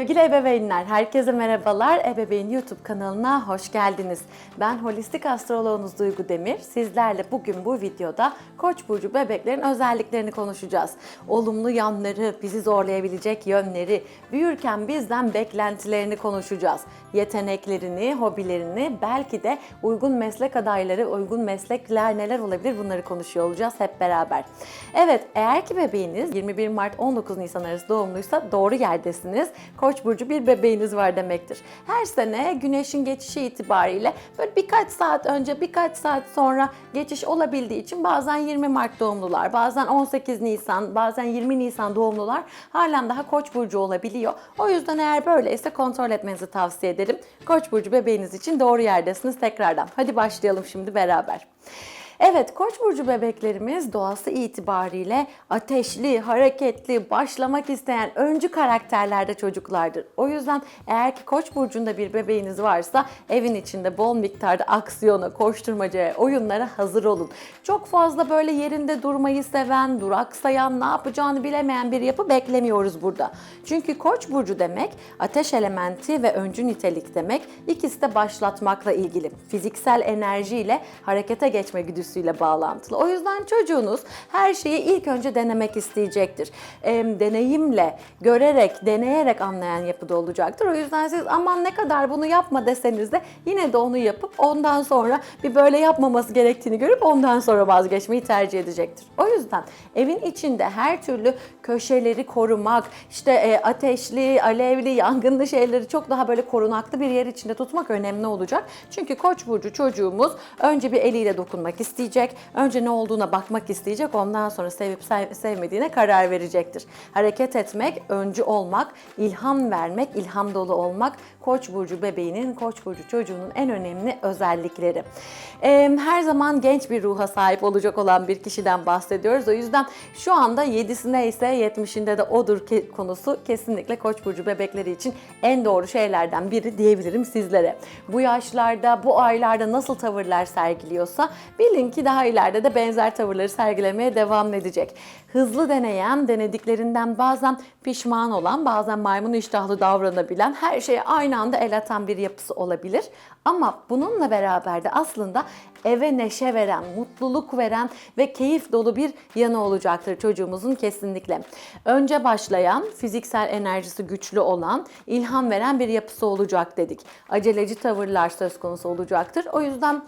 Sevgili ebeveynler, herkese merhabalar. Ebeveyn YouTube kanalına hoş geldiniz. Ben holistik astroloğunuz Duygu Demir. Sizlerle bugün bu videoda Koç burcu bebeklerin özelliklerini konuşacağız. Olumlu yanları, bizi zorlayabilecek yönleri, büyürken bizden beklentilerini konuşacağız. Yeteneklerini, hobilerini, belki de uygun meslek adayları, uygun meslekler neler olabilir bunları konuşuyor olacağız hep beraber. Evet, eğer ki bebeğiniz 21 Mart 19 Nisan arası doğumluysa doğru yerdesiniz. Koç burcu bir bebeğiniz var demektir. Her sene güneşin geçişi itibariyle böyle birkaç saat önce, birkaç saat sonra geçiş olabildiği için bazen 20 Mart doğumlular, bazen 18 Nisan, bazen 20 Nisan doğumlular halen daha Koç burcu olabiliyor. O yüzden eğer böyleyse kontrol etmenizi tavsiye ederim. Koç burcu bebeğiniz için doğru yerdesiniz tekrardan. Hadi başlayalım şimdi beraber. Evet, Koç burcu bebeklerimiz doğası itibariyle ateşli, hareketli, başlamak isteyen öncü karakterlerde çocuklardır. O yüzden eğer ki Koç burcunda bir bebeğiniz varsa evin içinde bol miktarda aksiyona, koşturmacaya, oyunlara hazır olun. Çok fazla böyle yerinde durmayı seven, duraksayan, ne yapacağını bilemeyen bir yapı beklemiyoruz burada. Çünkü Koç burcu demek ateş elementi ve öncü nitelik demek. İkisi de başlatmakla ilgili. Fiziksel enerjiyle harekete geçme güdüsüyle bağlantılı. O yüzden çocuğunuz her şeyi ilk önce denemek isteyecektir. Em, deneyimle, görerek, deneyerek anlayan yapıda olacaktır. O yüzden siz aman ne kadar bunu yapma deseniz de yine de onu yapıp ondan sonra bir böyle yapmaması gerektiğini görüp ondan sonra vazgeçmeyi tercih edecektir. O yüzden evin içinde her türlü köşeleri korumak, işte e, ateşli, alevli, yangınlı şeyleri çok daha böyle korunaklı bir yer içinde tutmak önemli olacak. Çünkü Koç burcu çocuğumuz önce bir eliyle dokunmak isteyecek, önce ne olduğuna bakmak isteyecek, ondan sonra sevip sev- sevmediğine karar verecektir. Hareket etmek, öncü olmak, ilham vermek, ilham dolu olmak Koç burcu bebeğinin, Koç burcu çocuğunun en önemli özellikleri. Her zaman genç bir ruha sahip olacak olan bir kişiden bahsediyoruz. O yüzden şu anda 7'sinde ise 70'inde de odur konusu kesinlikle Koç burcu bebekleri için en doğru şeylerden biri diyebilirim sizlere. Bu yaşlarda, bu aylarda nasıl tavırlar sergiliyorsa bilin ki daha ileride de benzer tavırları sergilemeye devam edecek. Hızlı deneyen, denediklerinden bazen pişman olan, bazen maymun iştahlı davranabilen, her şeye aynı anda el atan bir yapısı olabilir. Ama bununla beraber de aslında eve neşe veren, mutluluk veren ve keyif dolu bir yanı olacaktır çocuğumuzun kesinlikle. Önce başlayan, fiziksel enerjisi güçlü olan, ilham veren bir yapısı olacak dedik. Aceleci tavırlar söz konusu olacaktır. O yüzden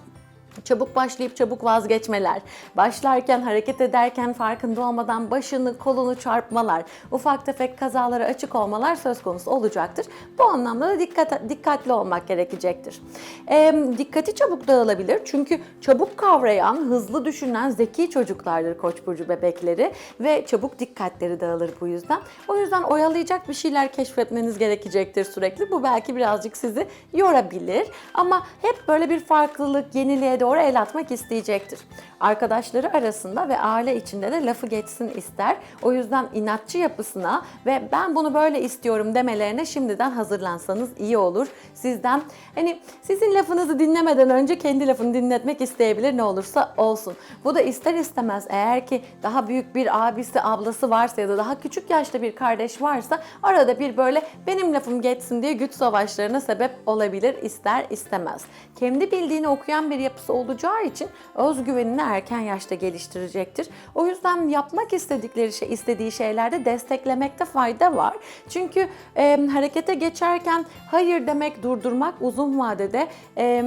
Çabuk başlayıp çabuk vazgeçmeler, başlarken hareket ederken farkında olmadan başını kolunu çarpmalar, ufak tefek kazalara açık olmalar söz konusu olacaktır. Bu anlamda da dikkat, dikkatli olmak gerekecektir. Ee, dikkati çabuk dağılabilir çünkü çabuk kavrayan, hızlı düşünen zeki çocuklardır Koç burcu bebekleri ve çabuk dikkatleri dağılır bu yüzden. O yüzden oyalayacak bir şeyler keşfetmeniz gerekecektir sürekli. Bu belki birazcık sizi yorabilir ama hep böyle bir farklılık, yeniliğe doğru el atmak isteyecektir. Arkadaşları arasında ve aile içinde de lafı geçsin ister. O yüzden inatçı yapısına ve ben bunu böyle istiyorum demelerine şimdiden hazırlansanız iyi olur. Sizden hani sizin lafınızı dinlemeden önce kendi lafını dinletmek isteyebilir ne olursa olsun. Bu da ister istemez eğer ki daha büyük bir abisi, ablası varsa ya da daha küçük yaşta bir kardeş varsa arada bir böyle benim lafım geçsin diye güç savaşlarına sebep olabilir ister istemez. Kendi bildiğini okuyan bir yapısı olacağı için özgüvenini erken yaşta geliştirecektir. O yüzden yapmak istedikleri şey, istediği şeylerde desteklemekte fayda var. Çünkü e, harekete geçerken hayır demek, durdurmak uzun vadede e,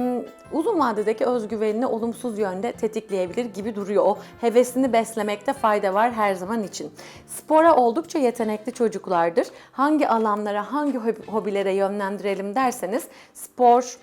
uzun vadedeki özgüvenini olumsuz yönde tetikleyebilir gibi duruyor. O hevesini beslemekte fayda var her zaman için. Spora oldukça yetenekli çocuklardır. Hangi alanlara, hangi hobi- hobilere yönlendirelim derseniz spor,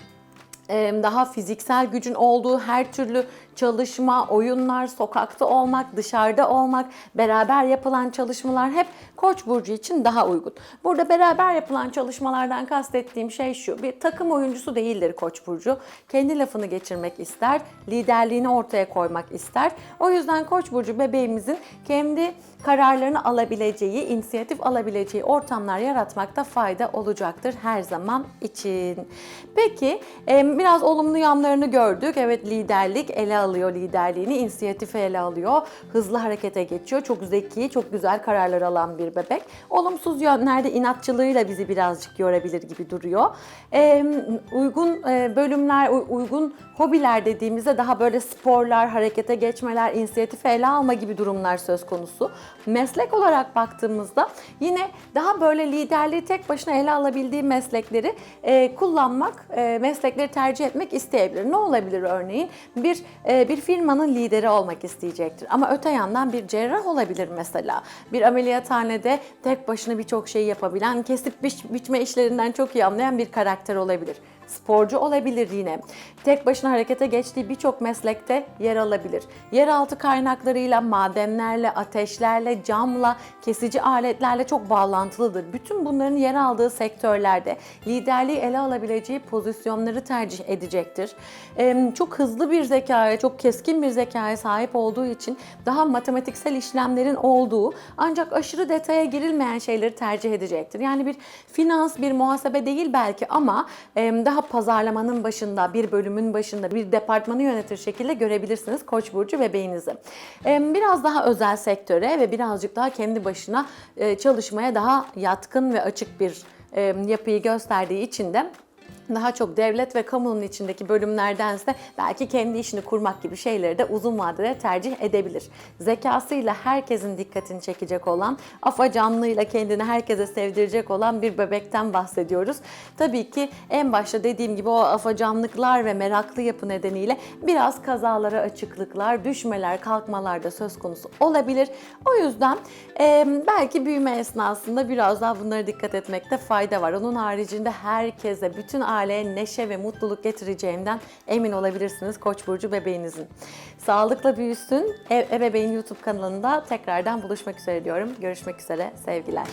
daha fiziksel gücün olduğu her türlü çalışma, oyunlar, sokakta olmak, dışarıda olmak, beraber yapılan çalışmalar hep Koç burcu için daha uygun. Burada beraber yapılan çalışmalardan kastettiğim şey şu. Bir takım oyuncusu değildir Koç burcu. Kendi lafını geçirmek ister, liderliğini ortaya koymak ister. O yüzden Koç burcu bebeğimizin kendi kararlarını alabileceği, inisiyatif alabileceği ortamlar yaratmakta fayda olacaktır her zaman için. Peki e, biraz olumlu yanlarını gördük. Evet liderlik, ele alıyor liderliğini, inisiyatifi ele alıyor, hızlı harekete geçiyor. Çok zeki, çok güzel kararlar alan bir bebek. Olumsuz yönlerde inatçılığıyla bizi birazcık yorabilir gibi duruyor. Ee, uygun e, bölümler, uygun hobiler dediğimizde daha böyle sporlar, harekete geçmeler, inisiyatifi ele alma gibi durumlar söz konusu. Meslek olarak baktığımızda yine daha böyle liderliği tek başına ele alabildiği meslekleri e, kullanmak, e, meslekleri tercih etmek isteyebilir. Ne olabilir örneğin? Bir e, bir firmanın lideri olmak isteyecektir. Ama öte yandan bir cerrah olabilir mesela. Bir ameliyathanede tek başına birçok şeyi yapabilen, kesip biç, biçme işlerinden çok iyi anlayan bir karakter olabilir sporcu olabilir yine. Tek başına harekete geçtiği birçok meslekte yer alabilir. Yeraltı kaynaklarıyla, madenlerle, ateşlerle, camla, kesici aletlerle çok bağlantılıdır. Bütün bunların yer aldığı sektörlerde liderliği ele alabileceği pozisyonları tercih edecektir. Çok hızlı bir zekaya, çok keskin bir zekaya sahip olduğu için daha matematiksel işlemlerin olduğu ancak aşırı detaya girilmeyen şeyleri tercih edecektir. Yani bir finans, bir muhasebe değil belki ama daha pazarlamanın başında, bir bölümün başında, bir departmanı yönetir şekilde görebilirsiniz Koç burcu bebeğinizi. E, Biraz daha özel sektöre ve birazcık daha kendi başına e, çalışmaya daha yatkın ve açık bir e, yapıyı gösterdiği için de daha çok devlet ve kamunun içindeki bölümlerdense belki kendi işini kurmak gibi şeyleri de uzun vadede tercih edebilir. Zekasıyla herkesin dikkatini çekecek olan, afacanlığıyla kendini herkese sevdirecek olan bir bebekten bahsediyoruz. Tabii ki en başta dediğim gibi o afacanlıklar ve meraklı yapı nedeniyle biraz kazalara açıklıklar, düşmeler, kalkmalar da söz konusu olabilir. O yüzden e, belki büyüme esnasında biraz daha bunlara dikkat etmekte fayda var. Onun haricinde herkese, bütün aileye neşe ve mutluluk getireceğinden emin olabilirsiniz Koç burcu bebeğinizin. Sağlıkla büyüsün. Ebeveyn YouTube kanalında tekrardan buluşmak üzere diyorum. Görüşmek üzere. Sevgiler.